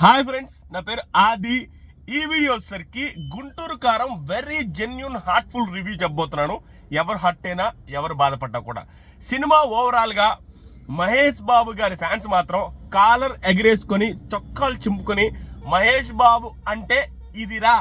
Hi friends నా పేరు ఆది. ఈ వీడియో వచ్చేసరికి గుంటూరు కారం వెరీ జెన్యున్ హార్ట్ఫుల్ రివ్యూ చెప్పబోతున్నాను. ఎవరు హర్ట్ అయినా ఎవరు బాధపడ్డా కూడా. సినిమా ఓవరాల్గా మహేష్ బాబు గారి ఫ్యాన్స్ మాత్రం కాలర్ ఎగరేసుకొని చొక్కాలు చింపుకొని మహేష్ బాబు అంటే ఇదిరా.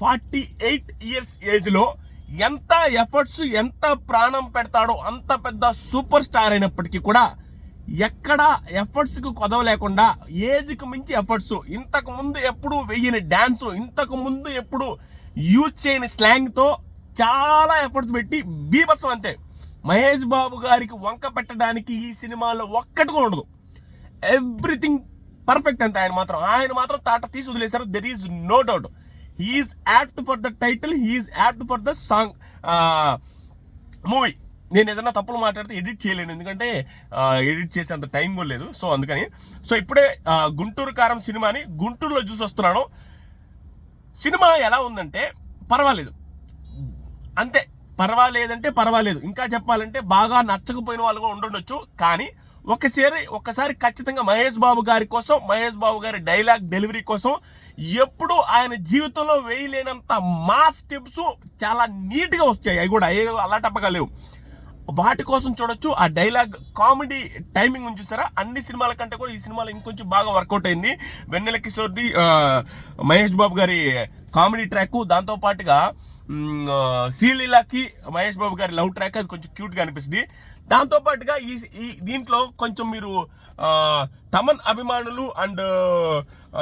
ఫార్టీ ఎయిట్ ఇయర్స్ ఏజ్లో ఎంత ఎఫర్ట్స్ ఎంత ప్రాణం పెడతాడో అంత పెద్ద సూపర్ స్టార్ అయినప్పటికీ కూడా ఎక్కడ ఎఫర్ట్స్కి కొదవ లేకుండా ఏజ్కి మించి ఎఫర్ట్స్. ఇంతకు ముందు ఎప్పుడు వెయ్యని డ్యాన్స్ ఇంతకు ముందు ఎప్పుడు యూజ్ చేయని స్లాంగ్తో చాలా ఎఫర్ట్స్ పెట్టి బీభత్సం అంతే. మహేష్ బాబు గారికి వంక పెట్టడానికి ఈ సినిమాలో ఒక్కటి కూడా ఉండదు. ఎవ్రీథింగ్ పర్ఫెక్ట్ అంతే ఆయన మాత్రం. ఆయన మాత్రం తాట తీసి వదిలేశారు. There is no doubt he is apt for the title he is apt for the song movie నేను ఏదైనా తప్పులు మాట్లాడితే ఎడిట్ చేయలేను. ఎందుకంటే ఎడిట్ చేసే అంత టైం కూడా లేదు. సో అందుకని. సో ఇప్పుడే గుంటూరు కారం సినిమాని గుంటూరులో చూసి వస్తున్నాను. సినిమా ఎలా ఉందంటే పర్వాలేదు. అంతే. పర్వాలేదంటే పర్వాలేదు. ఇంకా చెప్పాలంటే బాగా నచ్చకపోయిన వాళ్ళు కూడా ఉండుండొచ్చు కానీ ఒకసారి ఒక్కసారి ఖచ్చితంగా మహేష్ బాబు గారి కోసం మహేష్ బాబు గారి డైలాగ్ డెలివరీ కోసం ఎప్పుడు ఆయన జీవితంలో వేయలేనంత మా స్టెప్స్ చాలా నీట్గా వచ్చాయి. అవి కూడా ఏ అలా లేవు. వాటి కోసం చూడొచ్చు. ఆ డైలాగ్ కామెడీ టైమింగ్ ఉంది చూసారా? అన్ని సినిమాల కంటే కూడా ఈ సినిమాలో ఇంకొంచెం బాగా వర్కౌట్ అయింది. వెన్నెల కిషోర్ది మహేష్ బాబు గారి కామెడీ ట్రాక్. దాంతో పాటుగా మ్, మహేష్ బాబు గారి లవ్ ట్రాక్. అది కొంచెం క్యూట్గా అనిపిస్తుంది. దాంతో పాటుగా ఈ ఈ దీంట్లో కొంచెం మీరు తమన్ అభిమానులు అండ్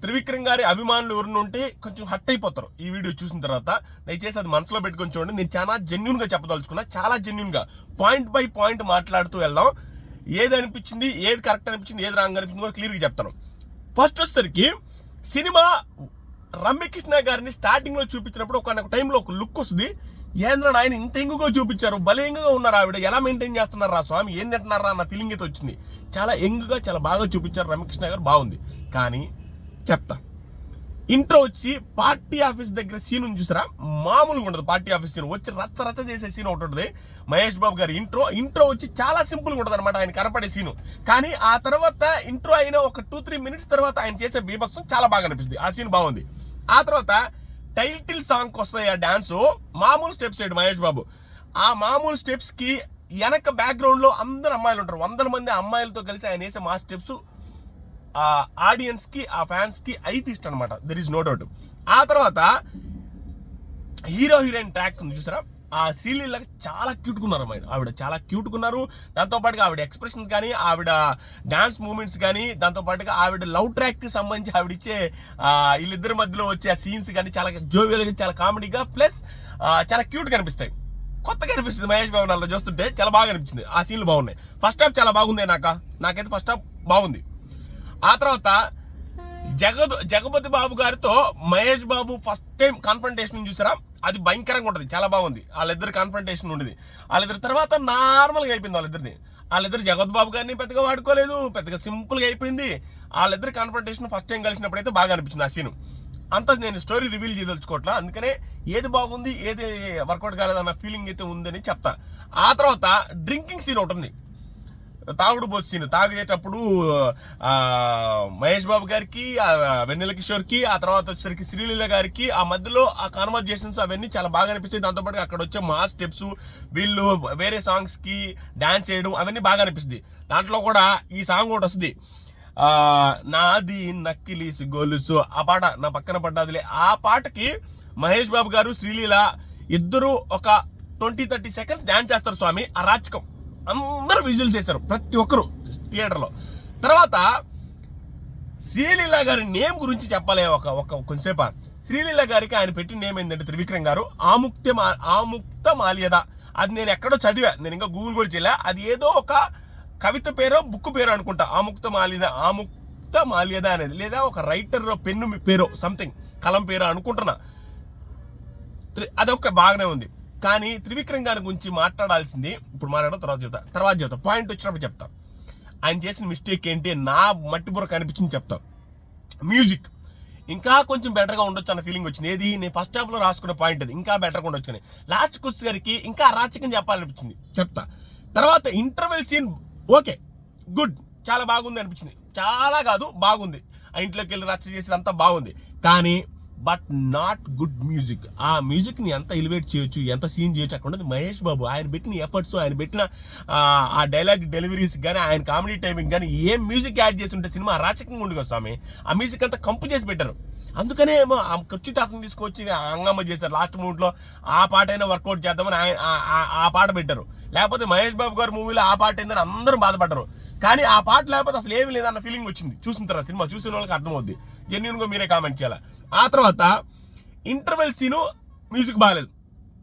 త్రివిక్రమ్ గారి అభిమానులు ఎవరిని ఉంటే కొంచెం హట్ అయిపోతారు ఈ వీడియో చూసిన తర్వాత. దయచేసి అది మనసులో పెట్టుకొని చూడండి. నేను చాలా జెన్యున్గా చెప్పదలుచుకున్నా. చాలా జెన్యున్గా. పాయింట్ బై పాయింట్ మాట్లాడుతూ వెళ్దాం. ఏది అనిపించింది ఏది కరెక్ట్ అనిపించింది ఏది రాంగ్ అనిపించింది కూడా క్లియర్గా చెప్తాను. ఫస్ట్ వచ్చేసరికి సినిమా రమ్యకృష్ణ గారిని స్టార్టింగ్లో చూపించినప్పుడు ఒక టైంలో ఒక లుక్ వస్తుంది. ఏంద్ర ఆయన ఇంత ఎంగుగా చూపించారు? భలే ఎంగుగా ఉన్నారు ఆవిడ. ఎలా మెయింటైన్ చేస్తున్నారు రా స్వామి? ఏం తింటున్నారా అన్న ఫీలింగ్ అయితే వచ్చింది. చాలా ఎంగుగా చాలా బాగా చూపించారు రమకృష్ణ గారు. బాగుంది. కానీ చెప్తా. ఇంట్రో వచ్చి పార్టీ ఆఫీస్ దగ్గర సీన్ చూసారా? మామూలుగా ఉండదు పార్టీ ఆఫీస్ సీన్ వచ్చి రచ్చ రచ్చ చేసే సీన్ ఒకటి ఉంటుంది. మహేష్ బాబు గారి ఇంట్రో. ఇంట్రో వచ్చి చాలా సింపుల్గా ఉంటుంది అనమాట ఆయన కనపడే సీను కానీ ఆ తర్వాత ఇంట్రో అయిన ఒక టూ త్రీ మినిట్స్ తర్వాత ఆయన చేసే బీభత్సం చాలా బాగా అనిపిస్తుంది. ఆ సీన్ బాగుంది. ఆ తర్వాత టైటిల్ సాంగ్ వస్తాయి ఆ డాన్స్. మామూలు స్టెప్స్ వేయడు మహేష్ బాబు. ఆ మామూలు స్టెప్స్కి వెనక బ్యాక్గ్రౌండ్లో అందరు అమ్మాయిలు ఉంటారు. వందల మంది అమ్మాయిలతో కలిసి ఆయన వేసే మా స్టెప్స్ ఆ ఆడియన్స్కి ఆ ఫ్యాన్స్కి కి అనమాట దెర్ ఇస్ నో డౌట్ ఆ తర్వాత హీరో హీరోయిన్ ట్రాక్ ఉంది చూసారా? ఆ శ్రీలీల చాలా క్యూట్కున్నారు అమ్మాయి ఆవిడ చాలా క్యూట్కున్నారు దాంతోపాటుగా ఆవిడ ఎక్స్ప్రెషన్స్ కానీ ఆవిడ డాన్స్ మూమెంట్స్ కానీ దాంతోపాటుగా ఆవిడ లవ్ ట్రాక్కి సంబంధించి ఆవిడ ఇచ్చే వీళ్ళిద్దరి మధ్యలో వచ్చే ఆ సీన్స్ కానీ చాలా జోవియల్గా చాలా కామెడీగా ప్లస్ చాలా క్యూట్ కనిపిస్తాయి అనిపిస్తాయి. కొత్తగా అనిపిస్తుంది మహేష్ బాబు నాలో చూస్తుంటే. చాలా బాగా అనిపించింది. ఆ సీన్లు బాగున్నాయి. ఫస్ట్ హాఫ్ చాలా బాగుంది నాక. నాకైతే ఫస్ట్ హాఫ్ బాగుంది. ఆ తర్వాత జగద్ జగపతి బాబు గారితో Mahesh Babu first time confrontation చూసారా? అది భయంకరంగా ఉంటుంది. చాలా బాగుంది. వాళ్ళిద్దరు కాన్ఫంటేషన్ ఉండేది. వాళ్ళిద్దరి తర్వాత నార్మల్గా అయిపోయింది వాళ్ళిద్దరిది. వాళ్ళిద్దరు జగత్ బాబు గారిని పెద్దగా వాడుకోలేదు. పెద్దగా సింపుల్గా అయిపోయింది. వాళ్ళిద్దరు కాన్ఫrontation ఫస్ట్ టైం కలిసినప్పుడు అయితే బాగా అనిపించింది ఆ సీన్ అంత నేను స్టోరీ రివీల్ చేయదలుచుకోవట్లా. అందుకనే ఏది బాగుంది ఏది వర్కౌట్ కాలేదన్న ఫీలింగ్ అయితే ఉందని చెప్తా. ఆ తర్వాత డ్రింకింగ్ సీన్ ఒకటి ఉంది. తాగుడు పోసి సీన్ తాగేటప్పుడు మహేష్ బాబు గారికి వెన్నెల కిషోర్కి ఆ తర్వాత వచ్చేసరికి శ్రీలీల గారికి ఆ మధ్యలో ఆ కాన్వర్జేషన్స్ అవన్నీ చాలా బాగా అనిపిస్తాయి. దాంతోపాటు అక్కడ వచ్చే మా స్టెప్స్ వీళ్ళు వేరే సాంగ్స్కి డ్యాన్స్ చేయడం అవన్నీ బాగా అనిపిస్తుంది దాంట్లో కూడా ఈ సాంగ్ ఒకటి వస్తుంది. నాది నక్కిలీసు గొలుసు. ఆ పాట నా పక్కన పడ్డాదిలే. ఆ పాటకి మహేష్ బాబు గారు శ్రీలీల ఇద్దరు ఒక ట్వంటీ థర్టీ సెకండ్స్ డ్యాన్స్ చేస్తారు స్వామి. ఆ రాచకం అందరూ విజువల్ చేశారు ప్రతి ఒక్కరు థియేటర్లో తర్వాత శ్రీలీల గారి నేమ్ గురించి చెప్పాలి ఒక ఒక కొంచెంసేపు శ్రీలీల గారికి ఆయన పెట్టిన నేమ్ ఏంటంటే త్రివిక్రమ్ గారు. ఆముక్త మా- ఆముక్త మాల్యద. అది నేను ఎక్కడో చదివా. నేను ఇంకా గూగుల్ కూడా చేయలే. అది ఏదో ఒక కవిత పేరో బుక్ పేరో అనుకుంటా. ఆముక్త మాల్యద ఆముక్త మాల్యద అనేది. లేదా ఒక రైటర్ పెన్ను పేరో సంథింగ్ కలం పేరో అనుకుంటున్నా. అదొక బాగానే ఉంది. కానీ త్రివిక్రమ్ గారి గురించి మాట్లాడాల్సింది ఇప్పుడు మాట్లాడడం తర్వాత చెప్తా. తర్వాత చెప్తా. పాయింట్ వచ్చినప్పుడు చెప్తా. ఆయన చేసిన మిస్టేక్ ఏంటి? నా మట్టి బుర్ర కనిపించింది చెప్తా. మ్యూజిక్ ఇంకా కొంచెం బెటర్గా ఉండొచ్చు అన్న ఫీలింగ్ వచ్చింది. ఏది? నేను ఫస్ట్ హాఫ్లో రాసుకున్న పాయింట్ అది. ఇంకా బెటర్గా ఉండొచ్చు అని. లాస్ట్ కుస్ గారికి ఇంకా అరాచకం చెప్పాలనిపించింది. చెప్తా. తర్వాత ఇంటర్వెల్ సీన్ ఓకే గుడ్ చాలా బాగుంది అనిపించింది. చాలా కాదు బాగుంది. ఆ ఇంట్లోకి వెళ్ళి రచ్చ చేసేది అంతా బాగుంది. కానీ బట్ నాట్ గుడ్ మ్యూజిక్. ఆ మ్యూజిక్ని ఎంత ఎలివేట్ చేయొచ్చు ఎంత సీన్ చేయొచ్చు అక్కడ ఉన్నది మహేష్ బాబు. ఆయన పెట్టిన ఎఫర్ట్స్ ఆయన పెట్టిన ఆ, డైలాగ్ డెలివరీస్ కానీ ఆయన కామెడీ టైమింగ్ కానీ ఏం మ్యూజిక్ యాడ్ చేసి ఉంటే సినిమా రాచకంగా ఉండుగా స్వామి. ఆ మ్యూజిక్ అంతా కంపు చేసి పెట్టారు. అందుకనే ఏమో ఆ ఖర్చు తాతను తీసుకొచ్చి అంగమ్మ చేశారు. లాస్ట్ మూమెంట్లో ఆ పాట అయినా వర్కౌట్ చేద్దామని ఆయన ఆ- పాట పెట్టారు. లేకపోతే మహేష్ బాబు గారి మూవీలో ఆ పాట ఏందని అందరూ బాధపడ్డారు. కానీ ఆ పాట లేకపోతే అసలు ఏమీ లేదన్న ఫీలింగ్ వచ్చింది. చూసిన తర్వాత సినిమా చూసిన వాళ్ళకి అర్థమవుద్ది. జెన్యున్గా మీరే కామెంట్ చేయాలి? ఆ తర్వాత ఇంటర్వెల్ సీను మ్యూజిక్ బాగాలేదు.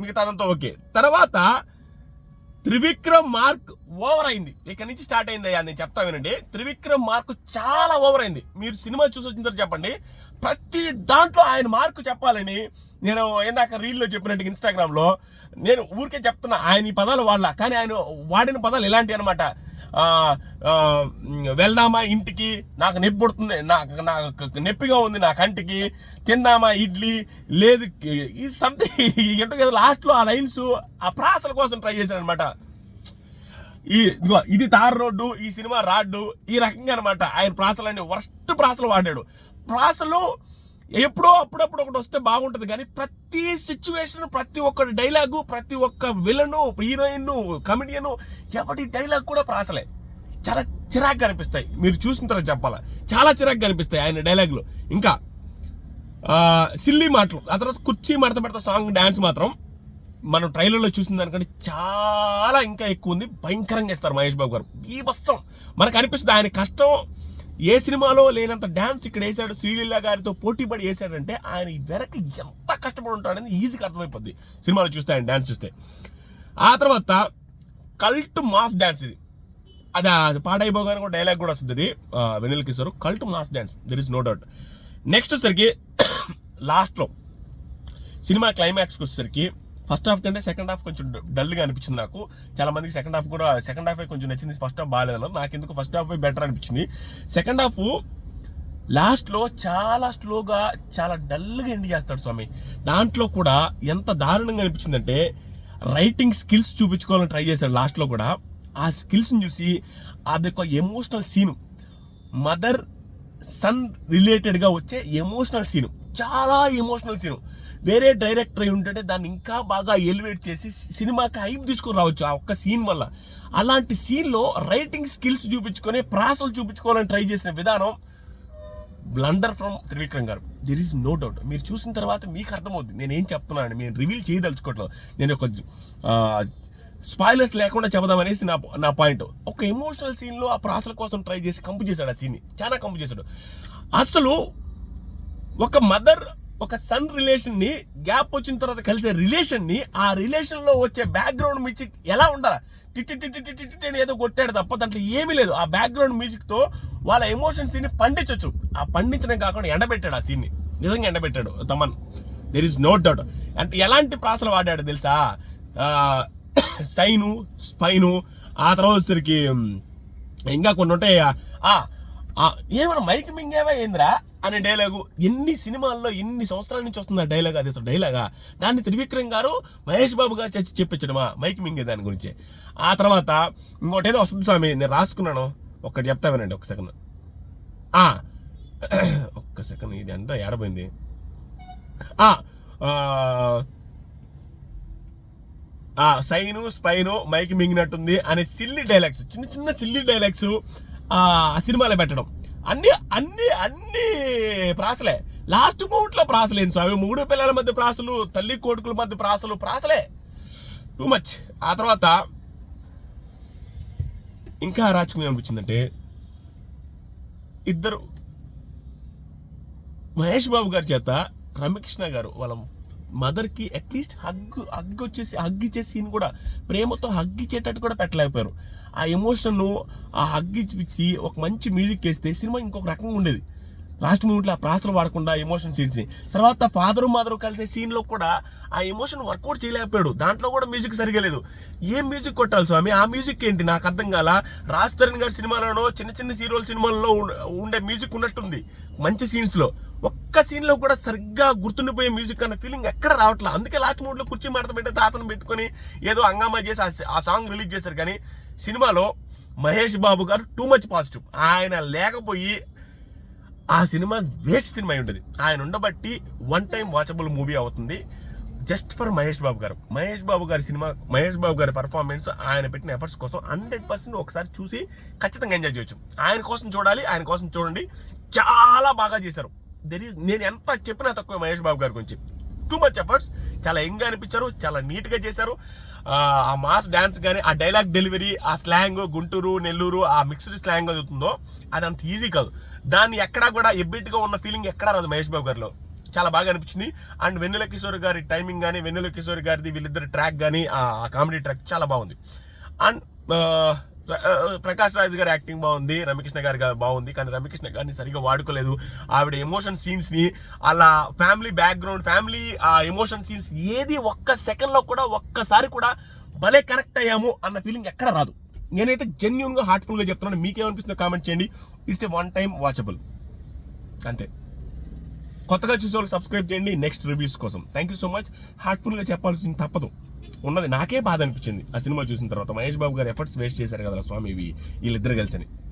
మిగతా అదంతా ఓకే తర్వాత త్రివిక్రమ్ మార్క్ ఓవర్ అయింది. ఇక్కడ నుంచి స్టార్ట్ అయింది అయ్యా నేను చెప్తా వినండి. త్రివిక్రమ్ మార్క్ చాలా ఓవర్ అయింది. మీరు సినిమా చూసి వచ్చిన తర్వాత చెప్పండి. ప్రతి దాంట్లో ఆయన మార్కు చెప్పాలని నేను ఇందాక రీల్లో చెప్పినట్టు ఇన్స్టాగ్రామ్లో నేను ఊరికే చెప్తున్నా ఆయన ఈ పదాలు వాడలా కానీ ఆయన వాడిన పదాలు ఇలాంటివి అనమాట వెళ్దామా ఇంటికి? నాకు నొప్పి పుడుతుంది నాకు నాకు నొప్పిగా ఉంది నా కంటికి. తిందామా ఇడ్లీ? లేదు ఈ సంథింగ్ ఏంటో కదా లాస్ట్లో ఆ లైన్స్ ఆ ప్రాసల కోసం ట్రై చేశాను అనమాట ఈ ఇదిగో ఇది తార్ రోడ్డు ఈ సినిమా రాడ్డు ఈ రకంగా అనమాట ఆయన ప్రాసలన్నీ వరస్ట్ ప్రాసలు వాడాడు. ప్రాసలు ఎప్పుడో అప్పుడప్పుడు ఒకటి వస్తే బాగుంటుంది. కానీ ప్రతి సిచ్యువేషన్ ప్రతి ఒక్కటి డైలాగు ప్రతి ఒక్క విలను హీరోయిన్ కమెడియను ఎవరి డైలాగ్ కూడా ప్రాసలే చాలా చిరాగ్గా అనిపిస్తాయి. మీరు చూసిన తర్వాత చెప్పాలా? చాలా చిరాగ్గా అనిపిస్తాయి ఆయన డైలాగులు ఇంకా సిల్లీ మాటలు. ఆ తర్వాత కుర్చీ మడత పెడతా సాంగ్ డాన్స్ మాత్రం మనం ట్రైలర్లో చూసిన దానికంటే చాలా ఇంకా ఎక్కువ ఉంది. భయంకరంగా ఇస్తారు మహేష్ బాబు గారు. ఈ బస్సం మనకు అనిపిస్తుంది ఆయన కష్టం ఏ సినిమాలో లేనంత డ్యాన్స్ ఇక్కడ వేసాడు శ్రీలీల గారితో పోటీ పడి వేసాడంటే ఆయన వెనక ఎంత కష్టపడి ఉంటాడని ఈజీగా అర్థమైపోద్ది. సినిమాలు చూస్తే ఆయన డ్యాన్స్ చూస్తే. ఆ తర్వాత కల్ట్ మాస్ డ్యాన్స్ ఇది. అది అది పాడైపోగానే కూడా డైలాగ్ కూడా వస్తుంది అది. ఆ, Kishore cult mass dance there is no doubt next వచ్చేసరికి లాస్ట్లో సినిమా క్లైమాక్స్కి వచ్చేసరికి ఫస్ట్ హాఫ్ కంటే సెకండ్ హాఫ్ కొంచెం డల్గా అనిపించింది నాకు. చాలా మందికి సెకండ్ హాఫ్ కూడా సెకండ్ హాఫ్ కొంచెం నచ్చింది ఫస్ట్ హాఫ్ బాగాలేదన్నారు నాకు ఎందుకు ఫస్ట్ హాఫ్ బెటర్ అనిపించింది. సెకండ్ హాఫ్ లాస్ట్లో చాలా స్లోగా చాలా డల్గా ఎండ్ చేస్తాడు స్వామి. దాంట్లో కూడా ఎంత దారుణంగా అనిపించిందంటే రైటింగ్ స్కిల్స్ చూపించుకోవాలని ట్రై చేశాడు లాస్ట్లో కూడా. ఆ స్కిల్స్ని చూసి అదొక ఎమోషనల్ సీను మదర్ సన్ రిలేటెడ్గా వచ్చే ఎమోషనల్ సీను చాలా ఎమోషనల్ సీను వేరే డైరెక్టర్ అయి ఉంటే దాన్ని ఇంకా బాగా ఎలివేట్ చేసి సినిమాకి హైప్ తీసుకొని రావచ్చు ఆ ఒక్క సీన్ వల్ల. అలాంటి సీన్లో రైటింగ్ స్కిల్స్ చూపించుకొని ప్రాసలు చూపించుకోవాలని ట్రై చేసిన విధానం బ్లండర్ ఫ్రమ్ త్రివిక్రమ్ గారు. దెర్ ఈజ్ నో డౌట్ మీరు చూసిన తర్వాత మీకు అర్థమవుతుంది నేను ఏం చెప్తున్నాను నేను రివీల్ చేయదలుచుకోవట్లేదు. నేను ఒక స్పాయిలర్స్ లేకుండా చెబుదామనేసి నా నా పాయింట్ ఒక ఎమోషనల్ సీన్లో ఆ ప్రాసల కోసం ట్రై చేసి కంపు చేశాడు ఆ సీన్ని చాలా కంపు చేశాడు. అసలు ఒక మదర్ ఒక సన్ రిలేషన్ని గ్యాప్ వచ్చిన తర్వాత కలిసే రిలేషన్ని ఆ రిలేషన్లో వచ్చే బ్యాక్గ్రౌండ్ మ్యూజిక్ ఎలా ఉండాలి? టిట్టి టిట్టి టిట్టి టిట్టి అని ఏదో కొట్టాడు తప్ప దాంట్లో ఏమీ లేదు. ఆ బ్యాక్గ్రౌండ్ మ్యూజిక్తో వాళ్ళ ఎమోషన్స్ని పండించవచ్చు ఆ పండించడం కాకుండా ఎండబెట్టాడు ఆ సీన్ని నిజంగా ఎండబెట్టాడు Thaman. There is no doubt అంటే ఎలాంటి ప్రాసలు వాడాడు తెలుసా? సైను స్పైను ఆ తర్వాత వచ్చేసరికి ఇంకా కొన్ని ఉంటాయి? ఏమైనా మైక్ మింగేవా ఏందిరా? అనే డైలాగు. ఎన్ని సినిమాల్లో ఎన్ని సంవత్సరాల నుంచి వస్తుంది ఆ డైలాగ్ అది అసలు డైలాగా? దాన్ని త్రివిక్రమ్ గారు మహేష్ బాబు గారు చచ్చి చెప్పించడమా మైక్ మింగే దాని గురించి. ఆ తర్వాత ఇంకోటి ఏదో వస్తుంది స్వామి నేను రాసుకున్నాను. ఒక్కటి చెప్తా వినండి ఒక సెకండ్. ఒక్క సెకండ్ ఇది అంతా ఏడబోయింది? సైను స్పైను మైక్ మింగినట్టుంది అనే సిల్లి డైలాగ్స్ చిన్న చిన్న సిల్లి డైలాగ్స్ సినిమాలో పెట్టడం. అన్ని అన్ని అన్ని ప్రాసలే. లాస్ట్ మూమెంట్లో ప్రాసలేదు స్వామి? మూడు పిల్లల మధ్య ప్రాసలు తల్లి కొడుకుల మధ్య ప్రాసలు ప్రాసలే. టూ మచ్ ఆ తర్వాత ఇంకా అరాచకం ఏమనిపించిందంటే ఇద్దరు మహేష్ బాబు గారి చేత రమ్యకృష్ణ గారు వాళ్ళ మదర్కి అట్లీస్ట్ హగ్ హగ్ వచ్చేసి హగ్ ఇచ్చే సీన్ కూడా ప్రేమతో హగ్ ఇచ్చేటట్టు కూడా పెట్టలేకపోయారు. ఆ ఎమోషన్ను ఆ హగ్ ఇచ్చి ఒక మంచి మ్యూజిక్ వేస్తే సినిమా ఇంకొక రకంగా ఉండేది. లాస్ట్ మూమెంట్లో ఆ ప్రాసలు వాడకుండా ఎమోషన్ సీన్స్ని తర్వాత ఫాదర్ మదర్ కలిసే సీన్లో కూడా ఆ ఎమోషన్ వర్కౌట్ చేయలేకపోయాడు. దాంట్లో కూడా మ్యూజిక్ సరిగా లేదు. ఏం మ్యూజిక్ కొట్టాలి స్వామి? ఆ మ్యూజిక్ ఏంటి? నాకు అర్థం కాల. రాజ్ తరణ్ గారి సినిమాలలో చిన్న చిన్న సీరియల్ సినిమాల్లో ఉండే మ్యూజిక్ ఉన్నట్టుంది. మంచి సీన్స్లో ఒక్క సీన్లో కూడా సరిగ్గా గుర్తుండిపోయే మ్యూజిక్ అన్న ఫీలింగ్ ఎక్కడ రావట్లేదు అందుకే లాస్ట్ మూడ్లో కుర్చీ మడత పెట్టి తాతను పెట్టుకొని ఏదో హంగామా చేసి ఆ సాంగ్ రిలీజ్ చేశారు. కానీ సినిమాలో మహేష్ బాబు గారు టూ మచ్ పాజిటివ్ ఆయన లేకపోయి ఆ సినిమా వేస్ట్ సినిమా అయి ఉంటుంది. ఆయన ఉండబట్టి వన్ టైం వాచబుల్ మూవీ అవుతుంది. Just for Mahesh Babu garu. Mahesh Babu గారి సినిమా మహేష్ బాబు గారి పర్ఫార్మెన్స్ ఆయన పెట్టిన ఎఫర్ట్స్ కోసం హండ్రెడ్ పర్సెంట్ ఒకసారి చూసి ఖచ్చితంగా ఎంజాయ్ చేయొచ్చు. ఆయన కోసం చూడాలి ఆయన కోసం చూడండి. చాలా బాగా చేశారు. దెర్ ఈజ్ నేను ఎంత చెప్పినా తక్కువ మహేష్ బాబు గారి గురించి. టూ మచ్ ఎఫర్ట్స్ చాలా యంగ్ అనిపించారు చాలా నీట్గా చేశారు. ఆ, మాస్ డ్యాన్స్ కానీ ఆ డైలాగ్ డెలివరీ ఆ స్లాంగ్ గుంటూరు నెల్లూరు ఆ మిక్స్డ్ స్లాంగ్ అవుతుందో అది అంత ఈజీ కాదు. దాన్ని ఎక్కడా కూడా ఎబ్బిట్గా ఉన్న ఫీలింగ్ ఎక్కడా రాదు మహేష్ బాబు గారిలో. చాలా బాగా అనిపించింది. అండ్ వెన్నెల కిషోర్ గారి టైమింగ్ కానీ వెన్నెల కిషోర్ గారిది వీళ్ళిద్దరి ట్రాక్ కానీ ఆ కామెడీ ట్రాక్ చాలా బాగుంది. అండ్ ప్రకాష్ రాజ్ గారి యాక్టింగ్ బాగుంది రమ్యకృష్ణ గారి బాగుంది కానీ రమ్యకృష్ణ గారిని సరిగా వాడుకోలేదు. ఆవిడ ఎమోషన్ సీన్స్ని అలా ఫ్యామిలీ బ్యాక్గ్రౌండ్ ఫ్యామిలీ ఆ ఎమోషన్ సీన్స్ ఏది ఒక్క సెకండ్లో కూడా ఒక్కసారి కూడా భలే కనెక్ట్ అయ్యాము అన్న ఫీలింగ్ ఎక్కడ రాదు. నేనైతే జెన్యున్గా హార్ట్ఫుల్గా చెప్తున్నాను. మీకేమనిపిస్తుందో కామెంట్ చేయండి. It's a one time watchable అంతే. కొత్తగా చూసే వాళ్ళు సబ్స్క్రైబ్ చేయండి. నెక్స్ట్ రివ్యూస్ కోసం. థ్యాంక్ యూ సో మచ్ హార్ట్ఫుల్గా చెప్పాల్సింది తప్పదు. ఉన్నది. నాకే బాధ అనిపించింది. ఆ సినిమా చూసిన తర్వాత మహేష్ బాబు గారు ఎఫర్ట్స్ వేస్ట్ చేశారు కదా స్వామి ఇవి వీళ్ళిద్దరు కలిసి